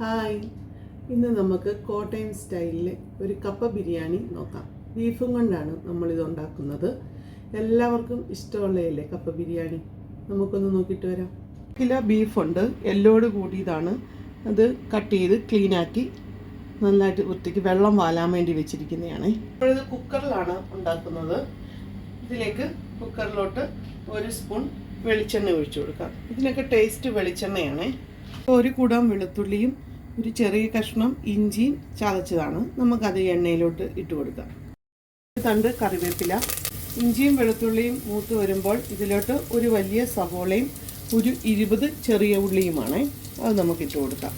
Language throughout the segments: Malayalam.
ഹായ്. ഇന്ന് നമുക്ക് കോട്ടയം സ്റ്റൈലിലെ ഒരു കപ്പ ബിരിയാണി നോക്കാം. ബീഫും കൊണ്ടാണ് നമ്മളിത് ഉണ്ടാക്കുന്നത്. എല്ലാവർക്കും ഇഷ്ടമുള്ളതല്ലേ കപ്പ ബിരിയാണി? നമുക്കൊന്ന് നോക്കിയിട്ട് വരാം. കിലോ ബീഫുണ്ട്. എല്ലോട് കൂടിയതാണ്. അത് കട്ട് ചെയ്ത് ക്ലീനാക്കി നന്നായിട്ട് വൃത്തിക്ക് വെള്ളം വാലാൻ വേണ്ടി വെച്ചിരിക്കുന്നതാണ്. ഇപ്പോഴത് കുക്കറിലാണ് ഉണ്ടാക്കുന്നത്. ഇതിലേക്ക് കുക്കറിലോട്ട് ഒരു സ്പൂൺ വെളിച്ചെണ്ണ ഒഴിച്ചു കൊടുക്കാം. ഇതിനൊക്കെ ടേസ്റ്റ് വെളിച്ചെണ്ണയാണ്. ഒരു കുടം വെളുത്തുള്ളിയും ഒരു ചെറിയ കഷ്ണം ഇഞ്ചിയും ചതച്ചതാണ്. നമുക്കത് എണ്ണയിലോട്ട് ഇട്ട് കൊടുക്കാം. തണ്ട് കറിവേപ്പില ഇഞ്ചിയും വെളുത്തുള്ളിയും മൂത്ത് വരുമ്പോൾ ഇതിലോട്ട് ഒരു വലിയ സവോളയും ഒരു ഇരുപത് ചെറിയ ഉള്ളിയുമാണ് അത് നമുക്ക് ഇട്ട് കൊടുക്കാം.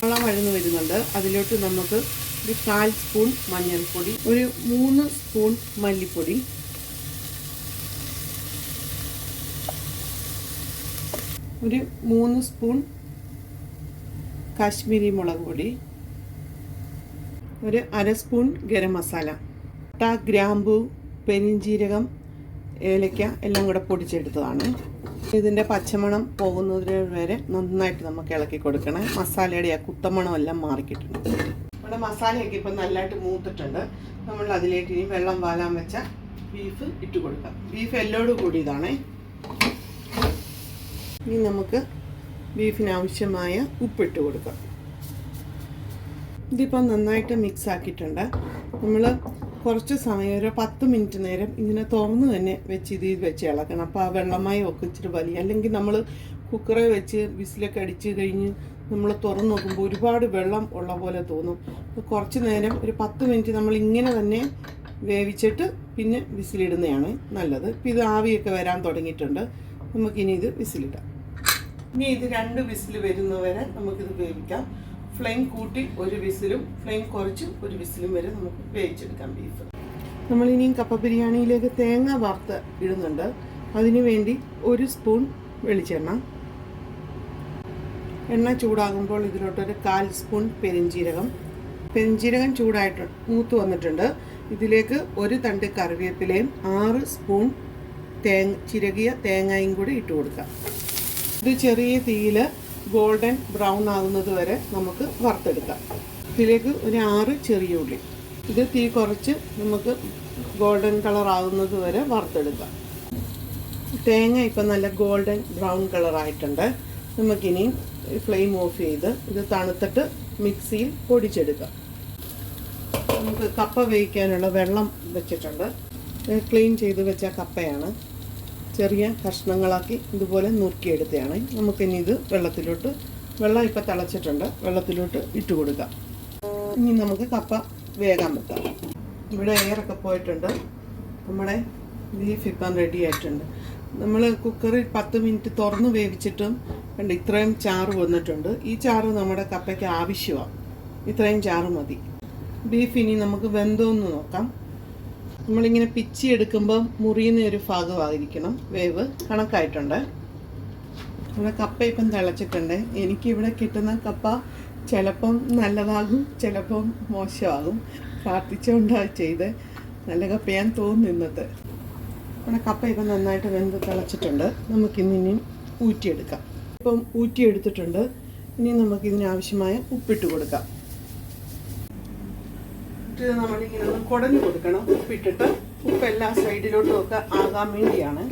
വെള്ളം വഴന്ന് വരുന്നുണ്ട്. അതിലോട്ട് നമുക്ക് ഒരു കാൽ സ്പൂൺ മഞ്ഞൾപ്പൊടി ഒരു മൂന്ന് സ്പൂൺ മല്ലിപ്പൊടി ഒരു മൂന്ന് സ്പൂൺ കാശ്മീരി മുളക് പൊടി ഒരു അര സ്പൂൺ ഗരം മസാല പട്ട ഗ്രാമ്പു പെരിഞ്ചീരകം ഏലക്ക എല്ലാം കൂടെ പൊടിച്ചെടുത്തതാണ്. ഇതിന്റെ പച്ചമണം പോകുന്നതിന് വരെ നന്നായിട്ട് നമുക്ക് ഇളക്കി കൊടുക്കണം. മസാലയുടെ ആ കുത്തമണം എല്ലാം മാറിക്കിട്ടുണ്ട് നമ്മുടെ മസാലയൊക്കെ ഇപ്പം നല്ലതായിട്ട് മൂത്തിട്ടുണ്ട്. നമ്മൾ അതിലേക്ക് ഇനി വെള്ളം വാലാൻ വെച്ച ബീഫ് ഇട്ട് കൊടുക്കാം. ബീഫ് എല്ലോട് കൂടിയതാണേ ഇനി നമുക്ക് ബീഫിന് ആവശ്യമായ ഉപ്പിട്ട് കൊടുക്കാം. ഇതിപ്പോൾ നന്നായിട്ട് മിക്സ് ആക്കിയിട്ടുണ്ട്. നമ്മൾ കുറച്ച് സമയം ഒരു പത്ത് മിനിറ്റ് നേരം ഇങ്ങനെ തുറന്ന് തന്നെ വെച്ച് ഇത് വെച്ച് ഇളക്കണം. അപ്പോൾ ആ വെള്ളമായി ഒക്കെ ഇച്ചിരി വലിയ അല്ലെങ്കിൽ നമ്മൾ കുക്കറെ വെച്ച് വിസിലൊക്കെ അടിച്ച് കഴിഞ്ഞ് നമ്മൾ തുറന്ന് നോക്കുമ്പോൾ ഒരുപാട് വെള്ളം ഉള്ള പോലെ തോന്നും. കുറച്ച് നേരം ഒരു പത്ത് മിനിറ്റ് നമ്മൾ ഇങ്ങനെ തന്നെ വേവിച്ചിട്ട് പിന്നെ വിസിലിടുന്നതാണ് നല്ലത്. ഇപ്പോൾ ഇത് ആവിയൊക്കെ വരാൻ തുടങ്ങിയിട്ടുണ്ട്. നമുക്കിനി ഇത് വിസിലിടാം. ഇനി ഇത് രണ്ട് വിസിൽ വരുന്നവരെ നമുക്കിത് വേവിക്കാം. ഫ്ലെയിം കൂട്ടി ഒരു വിസിലും ഫ്ലെയിം കുറച്ച് ഒരു വിസിലും വരെ നമുക്ക് വേവിച്ചെടുക്കാം ബീഫ് നമ്മളിനിയും കപ്പ ബിരിയാണിയിലേക്ക് തേങ്ങ വറുത്ത് ഇടുന്നുണ്ട്. അതിനു വേണ്ടി ഒരു സ്പൂൺ വെളിച്ചെണ്ണ. എണ്ണ ചൂടാകുമ്പോൾ ഇതിലോട്ടൊരു കാൽ സ്പൂൺ പെരിഞ്ചീരകം പെരിഞ്ചീരകം ചൂടായിട്ട് മൂത്ത് വന്നിട്ടുണ്ട്. ഇതിലേക്ക് ഒരു തണ്ട് കറിവേപ്പിലയും ആറ് സ്പൂൺ തേങ്ങ ചിരകിയ തേങ്ങയും കൂടി ഇട്ട് കൊടുക്കാം. ഇത് ചെറിയ തീയിൽ ഗോൾഡൻ ബ്രൗൺ ആകുന്നത് വരെ നമുക്ക് വറുത്തെടുക്കാം. ഇതിലേക്ക് ഒരു ആറ് ചെറിയ ഉള്ളി. ഇത് തീ കുറച്ച് നമുക്ക് ഗോൾഡൻ കളർ ആകുന്നത് വരെ വറുത്തെടുക്കാം. തേങ്ങ ഇപ്പം നല്ല ഗോൾഡൻ ബ്രൗൺ കളറായിട്ടുണ്ട് നമുക്കിനി ഫ്ലെയിം ഓഫ് ചെയ്ത് ഇത് തണുത്തിട്ട് മിക്സിയിൽ പൊടിച്ചെടുക്കാം. നമുക്ക് കപ്പ വേവിക്കാനുള്ള വെള്ളം വെച്ചിട്ടുണ്ട്. ക്ലീൻ ചെയ്ത് വെച്ച കപ്പയാണ്. ചെറിയ കഷ്ണങ്ങളാക്കി ഇതുപോലെ നുറുക്കിയെടുത്തതാണ്. നമുക്കിനി ഇത് വെള്ളത്തിലോട്ട് വെള്ളം ഇപ്പം തിളച്ചിട്ടുണ്ട്. വെള്ളത്തിലോട്ട് ഇട്ട് കൊടുക്കാം. ഇനി നമുക്ക് കപ്പ വേകാൻ വെക്കാം. ഇവിടെ എയറൊക്കെ പോയിട്ടുണ്ട്. നമ്മുടെ ബീഫ് ഇപ്പം റെഡി ആയിട്ടുണ്ട്. നമ്മൾ കുക്കറിൽ പത്ത് മിനിറ്റ് തുറന്ന് വേവിച്ചിട്ടും കണ്ട് ഇത്രയും ചാറ് വന്നിട്ടുണ്ട്. ഈ ചാറ് നമ്മുടെ കപ്പയ്ക്ക് ആവശ്യമാണ്. ഇത്രയും ചാറ് മതി. ബീഫ് ഇനി നമുക്ക് വെന്തോന്ന് നോക്കാം. നമ്മളിങ്ങനെ പിച്ചി എടുക്കുമ്പോൾ മുറിയുന്ന ഒരു ഭാഗമായിരിക്കണം. വേവ് കണക്കായിട്ടുണ്ട്. നമ്മുടെ കപ്പ ഇപ്പം തിളച്ചിട്ടുണ്ട്. എനിക്കിവിടെ കിട്ടുന്ന കപ്പ ചിലപ്പം നല്ലതാകും ചിലപ്പം മോശമാകും. പ്രാർത്ഥിച്ചുകൊണ്ടാണ് ചെയ്ത് നല്ല കപ്പയാൻ തോന്നുന്നു ഇന്നത്തെ. നമ്മുടെ കപ്പ ഇപ്പം നന്നായിട്ട് വെന്ത് തിളച്ചിട്ടുണ്ട്. നമുക്കിന്നിനിയും ഊറ്റിയെടുക്കാം. ഇപ്പം ഊറ്റിയെടുത്തിട്ടുണ്ട്. ഇനി നമുക്കിതിനാവശ്യമായ ഉപ്പിട്ട് കൊടുക്കാം. ഇത് നമ്മളിങ്ങനെ ഒന്ന് കുടഞ്ഞു കൊടുക്കണം. ഉപ്പിട്ടിട്ട് ഉപ്പ് എല്ലാ സൈഡിലോട്ടും ഒക്കെ ആകാൻ വേണ്ടിയാണ്.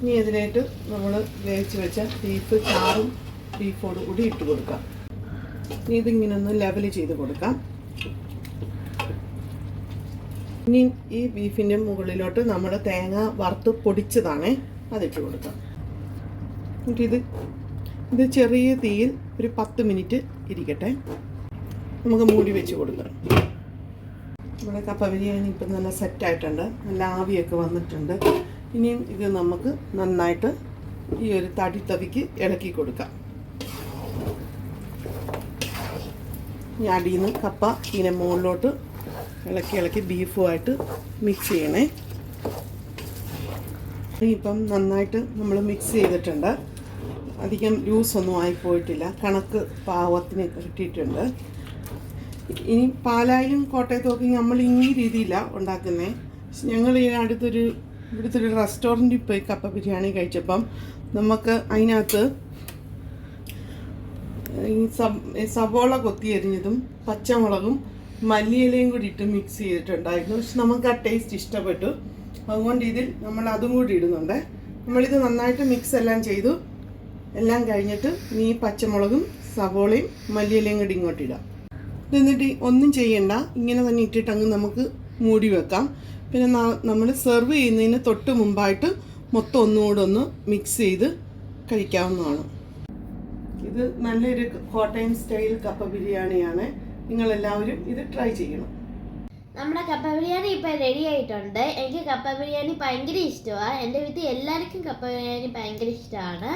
ഇനി ഇതിനായിട്ട് നമ്മൾ വേവിച്ച് വെച്ച ബീഫ് ചാറും ബീഫോട് കൂടി ഇട്ട് കൊടുക്കാം. ഇനി ഇതിങ്ങനെ ഒന്ന് ലെവൽ ചെയ്ത് കൊടുക്കാം. ഇനി ഈ ബീഫിന്റെ മുകളിലോട്ട് നമ്മൾ തേങ്ങ വറുത്ത് പൊടിച്ചതാണ് അതിട്ട് കൊടുക്കാം. എന്നിട്ട് ഇത് ഇത് ചെറിയ തീയിൽ ഒരു പത്ത് മിനിറ്റ് ഇരിക്കട്ടെ. നമുക്ക് മൂടി വെച്ച് കൊടുക്കാം. നമ്മുടെ കപ്പ ബിരിയാണി ഇപ്പം നല്ല സെറ്റായിട്ടുണ്ട് നല്ല ആവിയൊക്കെ വന്നിട്ടുണ്ട്. ഇനിയും ഇത് നമുക്ക് നന്നായിട്ട് ഈ ഒരു തടി തവിക്ക് ഇളക്കി കൊടുക്കാം. ഈ അടിയിൽ നിന്ന് കപ്പ ഇങ്ങനെ മുകളിലോട്ട് ഇളക്കി ഇളക്കി ബീഫുമായിട്ട് മിക്സ് ചെയ്യണേ. ഇപ്പം നന്നായിട്ട് നമ്മൾ മിക്സ് ചെയ്തിട്ടുണ്ട്. അധികം ലൂസൊന്നും ആയിപ്പോയിട്ടില്ല. കണക്ക് പാവത്തിന് കിട്ടിയിട്ടുണ്ട്. ഇനി പാലായും കോട്ടയത്തൊക്കെ നമ്മൾ ഈ രീതിയിലാണ് ഉണ്ടാക്കുന്നത് ഞങ്ങൾ ഈ അടുത്തൊരു ഇവിടുത്തെ ഒരു റെസ്റ്റോറന്റിൽ പോയി കപ്പ ബിരിയാണി കഴിച്ചപ്പം നമുക്ക് അതിനകത്ത് സവോള കൊത്തി എരിഞ്ഞതും പച്ചമുളകും മല്ലിയിലയും കൂടി ഇട്ട് മിക്സ് ചെയ്തിട്ടുണ്ടായിരുന്നു. പക്ഷെ നമുക്ക് ആ ടേസ്റ്റ് ഇഷ്ടപ്പെട്ടു. അതുകൊണ്ട് ഇതിൽ നമ്മൾ അതും കൂടി ഇടുന്നുണ്ട്. നമ്മളിത് നന്നായിട്ട് മിക്സ് എല്ലാം ചെയ്തു. എല്ലാം കഴിഞ്ഞിട്ട് നീ പച്ചമുളകും സവോളയും മല്ലിയിലയും കൂടി ഇങ്ങോട്ട് ഇടാം. എന്നിട്ട് ഒന്നും ചെയ്യണ്ട. ഇങ്ങനെ തന്നെ ഇട്ടിട്ട് അങ്ങ് നമുക്ക് മൂടി വെക്കാം. പിന്നെ നമ്മൾ സെർവ് ചെയ്യുന്നതിന് തൊട്ട് മുമ്പായിട്ട് മൊത്തം ഒന്നുകൂടെ ഒന്ന് മിക്സ് ചെയ്ത് കഴിക്കാവുന്നതാണ്. ഇത് നല്ലൊരു കോട്ടയം സ്റ്റൈൽ കപ്പ ബിരിയാണിയാണ്. നിങ്ങളെല്ലാവരും ഇത് ട്രൈ ചെയ്യണം. നമ്മുടെ കപ്പ ബിരിയാണി ഇപ്പം റെഡി ആയിട്ടുണ്ട്. എനിക്ക് കപ്പ ബിരിയാണി ഭയങ്കര ഇഷ്ടമാണ് എന്റെ വീട്ടിൽ എല്ലാവർക്കും കപ്പ ബിരിയാണി ഭയങ്കര ഇഷ്ടമാണ്.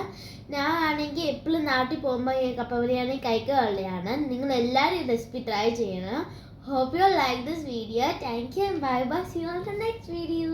ഞാൻ ആണെങ്കിൽ എപ്പോഴും നാട്ടിൽ പോകുമ്പോൾ ഈ കപ്പ ബിരിയാണി കഴിക്കാറുള്ളതാണ്. നിങ്ങൾ എല്ലാവരും റെസിപ്പി ട്രൈ ചെയ്യണം. Hope you like this video thank you bye bye see you on the next video